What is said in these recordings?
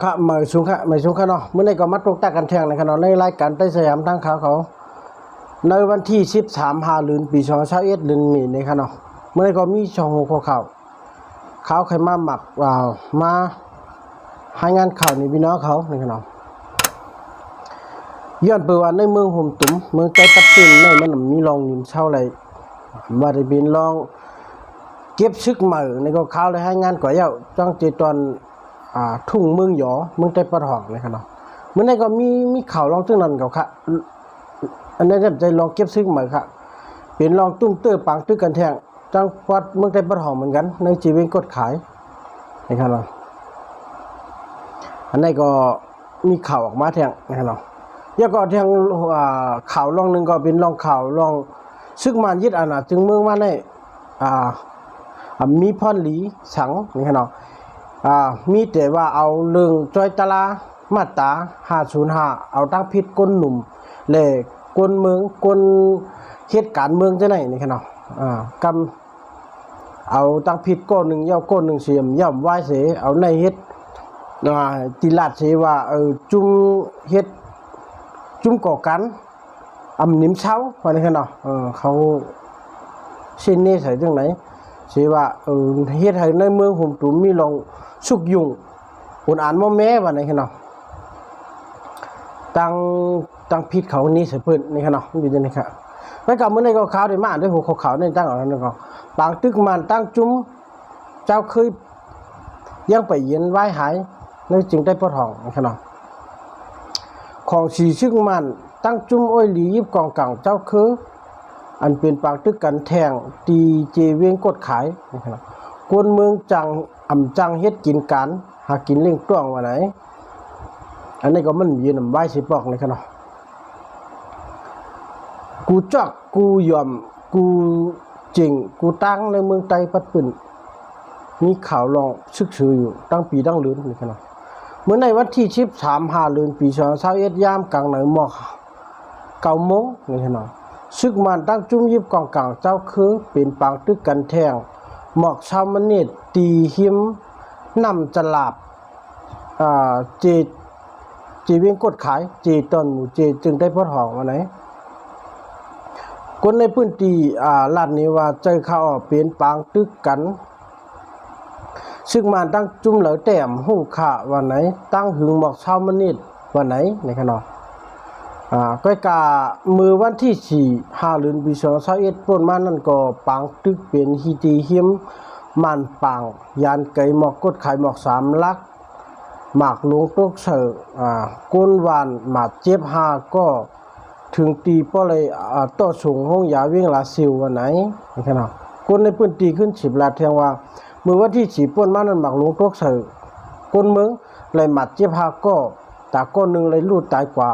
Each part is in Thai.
เอาค่ะมาสูงค่ะมาสูงค่ะเนาะเมื่อในก็มาตกตากันแทงในะครับเนาะในรายการใต้สยามทางข่าวเขา ในวันที่ 13ฮาลืนปี2021เดือนมีนาครับเนาะเมื่อในก็มีช่องหัวข่าวข่าใครมาหมักว่ามาให้งานข่าวนี่พี่น้องเขาในี่ครับเนาะย้อนไปว่าในเมืองห่มตุ้มเมืองใจตัดตื่นในมันมีรองนิมเช่าอะไรว่าได้บินลอง เก็บชึกใหม่ในก็ข่าเลยให้งานก่อยเย้าจ้องเจตอน อ่าทุ่งเมืองหยอเมืองใจปะทองนะครับเนาะเมื่อในก็มีมีข่าวลองซึ่งนั้นกับค่ะอันนี้จะลองเก็บซึ้งใหม่ค่ะเป็นลองตุ้มเตอร์ปังตึกกันแทงจังหวัดเมืองไทยปฐมเหมือนกัน ในจีเวนกดขายนะครับเนาะอันนี้ก็มีข่าวออกมาแทงนะครับเนาะแล้วก็แทงอ่าข่าวลองหนึ่งก็เป็นลองข่าวลองซึกมันยึดอาณาจึงเมืองมาในอ่าอ่ามีพรหลีสังนะครับเนาะ อ่ามีแต่ว่าเอาเรื่องจอยตลามาตรา505เอาตั้งพิษก้นหนุ่มเลยกวนเมืองกวนเหตุการณ์เมืองจะไหนนี่ครับเนาะอ่ากำเอาตั้งผิดก้นหนึ่งย่อก้นหนึ่งเสียมย่อมไหวเสเอาในเฮ็ดอ่าติลาดเสว่าเออจุ่มเฮ็ดจุ่มก่อกันอำนิมเช้าว่านี่ครับเนาะเออเขาเส้นนี้ใส่ตรงไหน สว่าเออเฮ็ดให้ในเมืองหุ่มตุมมีลองสุกยุงคนอ่านบ่แม่ว่านี่ครับเนาะตั้งตั้งพิษเขานี่เสเพิ่นนี่ครับเนาะอยู่ในนี้ครับแล้วก็มื้อนี้ก็ขาวได้มาอ่านด้วยหัวขาวๆนี่ตั้งเอาแล้วนี่ก็ปางตึกมันตั้งจุ้มเจ้าเคยยังไปเย็นไว้หายในจึงได้ปลดห้องนี่ครับเนาะของสีชึกมันตั้งจุ้มอ้อยหลียิบกองกังเจ้าคือ อันเป็นปางตึกกันแทงตีเจเวงกดขายนี่ครับเนาะกวนเมืองจังอ่ำจังเฮ็ดกินกันหากินเล่งต้วงว่าไหน อันนี้ก็มันมีน้ำใบสิปอกเลยครับเนาะกูจักกูยอมกูจริงกูตั้งในเมืองไตปัดปืนมีข่าวลองซึกซืออยู่ตั้งปีตั้งลืนนี่ครับเนาะเมื่อในวันที่ชิบสามหาลืนปีสองเศร้าเอ็ดยามกลางหนือหมอกเก่าโมงนี่ครับเนาะ ซึกมันตั้งจุ้มยิบกองกลางเจ้าคือเป็นปางตึกกันแทง หมอกชาวมนเนตตีหิมนำจลาบอ่าเจจีวิ่งกดขายจีตอนหมูจีจึงได้พอทองมาไหนคนในพื้นที่อ่าลาดนี้ว่าเจอเขาวเปลี่ยนปางตึกกัน ซึ่งมาตั้งจุ่มเหลอแต้มหูขาวันไหน ตั้งหึงหมอกเช้ามันนิดวันไหนในขนอ อ่าก้อยกามือวันที่สี่ห้าเดือนปีสองเศร้าเอ็ดป่นมานั่นก็ปางตึกเป็นฮีตีเฮียมมันปางยานไก่หมอกกดไขายหมอกสามลักหมากหลวงตกเสืออ่าก้นวานหมากเจ็บหาก็ถึงตีป้อเลยอ่าต่อสูงห้องยาวิ่งลาซิววันไหนนี่ครับเนาะคนในพื้นที่ขึ้นฉิบลาดเทียงว่าเมื่อวันที่ฉีป่นมานั้นหมากหลวงตกเสือก้นเมืองเลยหมัดเจ็บหาก็แตาก้นหนึ่งเลยลูดตายกว่า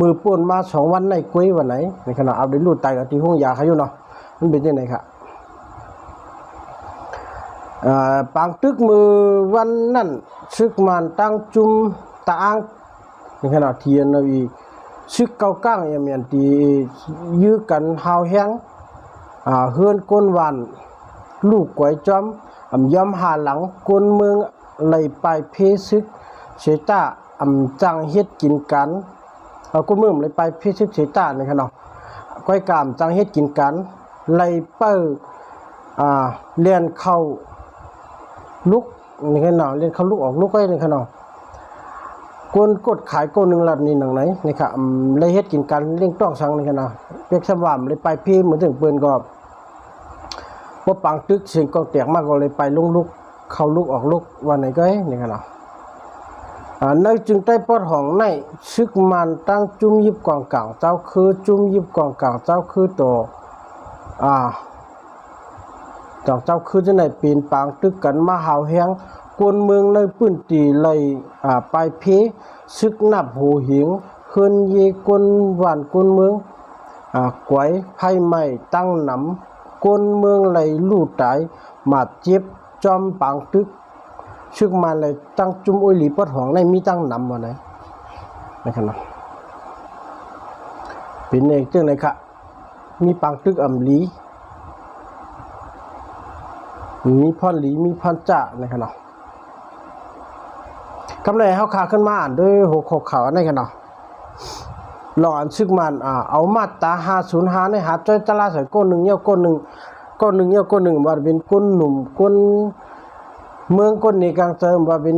มือป่นมาสองวันในกุ้ยวันไหน ในขนาดเอาได้ลูดตายกับที่ห้องยาเขาอยู่เนาะมันเป็นยังไงครับอ่าปางตึกมือวันนั้นซึกมันตั้งจุมตาอังในขนาดเทียนเอาอีซึกเก้าก้างเอเมียนตียื้อกันหาวแห้งอ่าเฮือนก้นวัน ลูกก๋วยจอมอำยอมหาหลังก้นเมืองไหลไปเพซึกเสตา อำจังเฮ็ดกินกันเอาก้มืองไหลไปเพซึกเสยตานี่ขนาดก้อยกามจังเฮ็ดกินกันไลเปิ้อ่าเลียนเข้าลุกนี่ขนาดเล่นเขาลุกออกลุกไว้นี่ขนาดกวนกดขายโกนหนึ่งลัดนี่หนังไหนนี่ค่ะเลยเฮ็ดกินกันเลี้ยงต้องสังนี่ขนาดเปียกสว่ามเลยไปพี่เหมือนถึงปืนก็พอปังตึกเสียงกองแตกมากก็เลยไปลุกลุกเข้าลุกออกลุกวันไหนก็เอ้ยนี่ขนาดอ่า ในจึงใต้ปอดห้องในซึกมันตั้งจุ้มยิบกองกลางเจ้าคือจุ้มยิบกองกลางเจ้าคือตัวอ่าจอกเจ้าคือจะไหนปีนปางตึกกันมาหาวแหงกวนเมืองในพื้นตีเลยอ่าไปเพซึกนับหูหิงเฮือนเยกวนหวานกวนเมืองอ่ากวยไผ่ใหม่ตั้งหนำกวนเมืองเลยลู่ตายมาเจ็บจอมปางตึก ซึกมาเลยตั้งจุมอุยหลีปดหองในมีตั้งหนำมาไหนนะครับเป็นเอกเจ้าไหนคะมีปางตึกอ่ำหลีมีพ่อหลีมีพ่อจ่านะครับเนาะกำไรเฮาขาขึ้นมาอ่านด้วยหัวข้อข่าวอันนี้กันเนาะหลอนซึกมันอ่าเอามาตรา505ในหาจ้อยตลาดใส่ก้นหนึ่งเหี่ยวก้นหนึ่งก้นหนึ่งเหี่ยวก้นหนึ่งว่าเป็นก้นหนุ่มก้น เมืองก้นนี้กลางเติมว่าเป็น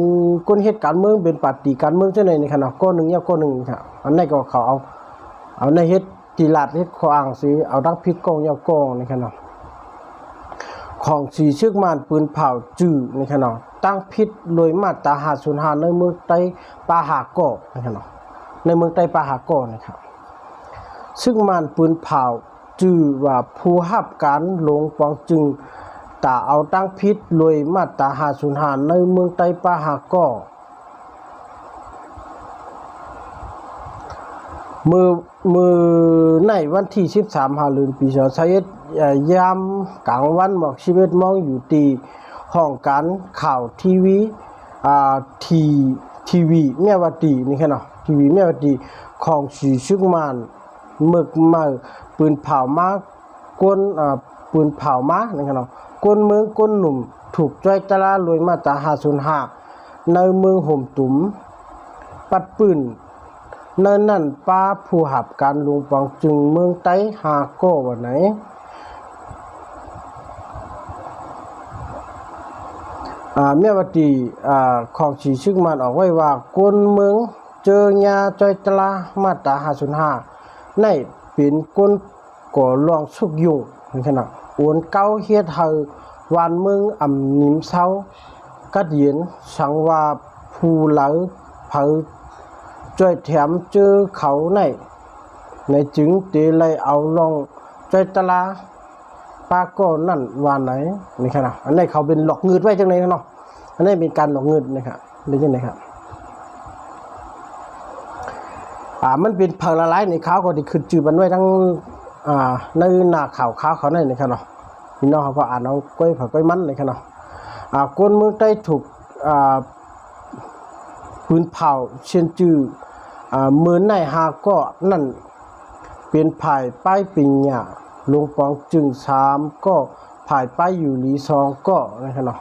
ก้นเฮ็ดการเมืองเป็นปฏิการเมืองจังได๋นี่ค่ะเนาะก้นหนึ่งเหี่ยก้นหนึ่งค่ะอันนี้ก็เขาเอาเอาในเฮ็ดตีลาดเฮ็ดขออ่างสิเอาดักพิษกองเหี่ยวกองนี่ค่ะเนาะของสีเชึกมานปืนเผาจื้อในขณะตั้งพิษโดยมาตราหาศูนหาในเมืองไต้ปาหาโกในขณะในเมืองไต้ปาหาโกนะครับ ซึ่งมานปืนเผาจื้อว่าผู้หับการลงปองจึง ตาเอาตั้งพิษโดยมาตราหาศูนย์หาในเมืองไต้ปาหาโกมือมือในวันที่ 13 หาลืนปีศใช้ยามกลางวันบอกชีวิตมองอยู่ตีห้องการข่าวทีวีอ่าทีทีวีแม่วัตีนี่แค่เนาะทีวีแม่วัตีของสีชึกมานมึกมาปืนเผามากกวนอ่าปืนเผามากนี่แค่เนาะ กวนเมืองกวนหนุ่ม ถูกจ้อยตะลาลวยมาตรา505ในเมืองห่มตุ๋มปัดปืนเนินนั่นป้าผู้หับการลุงปองจึงเมืองไต้หาโก้วันไหน อ่าเมียวตีอ่าของสีชึกมันออกไว้ว่ากวนเมืองเจอยาจอยตลามาตรา505ในเป็นกวนก่อลองสุกยุ่งนี่ขนาด โอนเก้าเฮ็ดเฮาวานมืองอำนิมเซากัดเย็นสังว่าผู้เหลาเผาช่วยแถมเจอเขาในในจึงตีเลยเอาลองช่วยตะลาปาก็นั่นวานไหนนี่ครับอันนี้เขาเป็นหลอกเงินไว้จังไหนเนาะอันนี้เป็นการหลอกเงินนะครับเป็นจังไหนครับอ่ามันเป็นเพิงละลายในเขาวก็ที่ขึ้นจือมันไว้ทั้ง อ่าในหน้าข่าวขาวเขาในนี่ครับเนาะพี่น้องเขาก็อ่านเอาก้อยผักก้อยมันนี่ครับเนาะอ่าคนเมืองใต้ถูกอ่าปืนเผาเช่นจื้ออ่ามือในหาก็นั่นเป็นภายป้ายปิญญาลงปองจึงสามก็ภายป้ายอยู่หลีสองก็นะครับเนาะ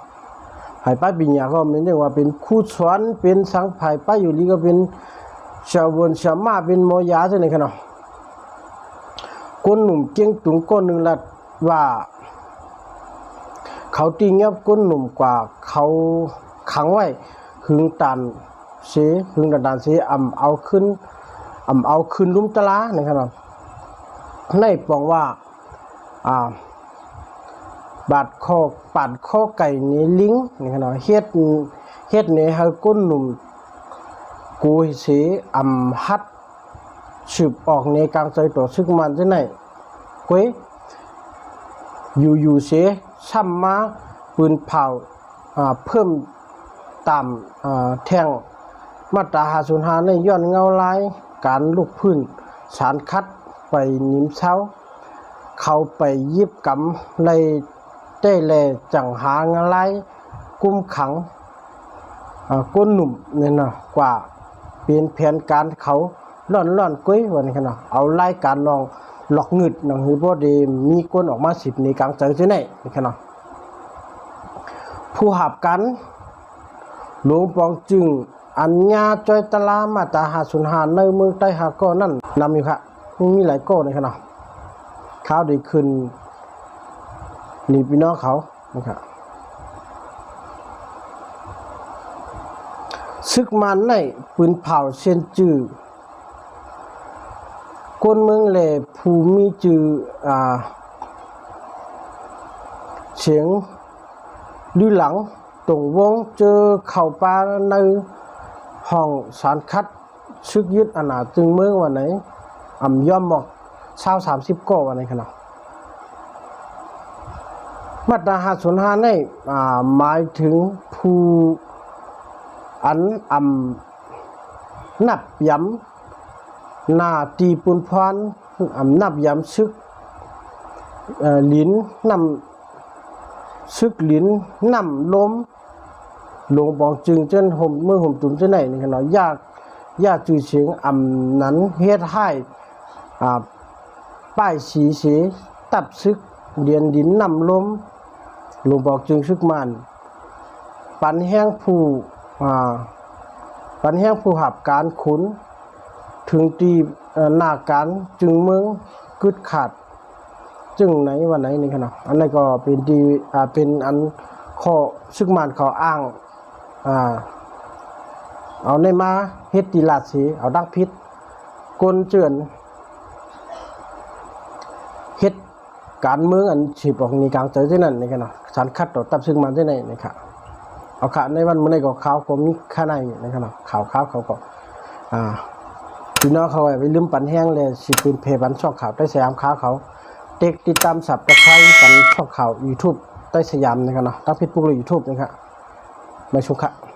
ภายป้ายปิญญาก็ไม่ได้ว่าเป็นคู่สวนเป็นสังภายป้ายอยู่หลีก็เป็นชาวบนชาวมาเป็นโมยาจังได๋ครับเนาะ คนหนุ่มเก่งตุงก้นหนึ่งละว่า เขาตีเงียบก้นหนุ่มกว่าเขาขังไว้หึงตันเสหึงดันดันเสอ่ำเอาขึ้นอ่ำเอาขึ้นลุมตะลานะครับเนาะในปองว่าอ่าบาดคอปาดคอไก่นี่ลิงนี่ครับเนาะเฮ็ดเฮ็ดนี่ให้ก้นหนุ่มกูเสอ่ำฮัด สืบออกในกลางใจต่อซึกมันจังไหนก้ยอยู่อยู่เสซ้ำมาปืนเผาเพิ่มตามอ่าแทงมาตราหาศูนย์หาในย้อนเงาลายการลุกพื้น สารคัดไปนิมเช้า เขาไปยิบกำเลยได้แลจังหางาลายกุมขังก้นหนุ่มเนี่ยนะกว่าเป็นแผนการเขา ล่อนล่อนกุ้ยวันนี้นะเอาไล่การลองหลอกเงึดหนังฮือบ่ด้มีก้นออกมาสิบในกลางเจอจังได๋นี่ค่ะเนาะผู้หับกัน หลวงปองจึงอัญญาจอยตะลามาตาหาสุนหาในเมืองใต้หาก็นั่นนำอยู่ค่ะมีหลายก้อนี่ค่ะเนาะข้าวด้ขึ้นนี่พี่น้องเขานะครับซึกมันในปืนเผาเส้นจื้อ คนเมืองแหล่ภูมิจืออ่าเสียงลือหลังตรงวงเจอเข่าปลาในห้องสารคัดชึกยึดอนาตึงเมืองวันไหนอ่ำย่อมบอกเช้าสามสิบก้อวันไหนขนาดมาตราหาสุนหาในอ่าหมายถึงผู้อันอ่ำนับย้ำ นาตีปุนพรอำนับยำซึกลิ้นนำซึกลิ้นนำลมหลวงบองจึงเจนห่มเมื่อห่มตุ่มเจนไหนนี่กันเนาะยากยากจือเสียงอำนั้นเฮ็ดให้อ่าป้ายสีเสตับซึกเดียนดินนำลมหลวงบอกจึงซึกมันปันแห้งผู้อ่าปันแห้งผู้หับการขุน ถึงที่หน้าการจึงเมืองกึดขาด จึงไหนวันไหนนี่ขนาดอันนั้นก็เป็นดีอ่าเป็นอันข้อซึกมานเขาอ้างอ่าเอาในมาเฮ็ดตีลาดสีเอาดักพิษกลเจือนเฮ็ดการเมืองอันฉีบออกมีกลางเจที่นั่นนี่กันเนาะสารคัดต่อตับซึ่งมันที่ไหนนี่ค่ะเอาขาในวันมื้อนี้ก็ขาวก็มีข้าในนี่กันเนาะขาวขาวเขาก็อ่า พี่น้องเขาไปลืมปันแห้งเลยสิปืนเพจบันช่องข่าวใต้สยามค้าเขา เด็กติดตามสับตะไคร้ปันช่องข่าว YouTube ใต้สยามนี่กันเนาะตั้งพิษปุกเลยยูทูบนะครับมาชมครับ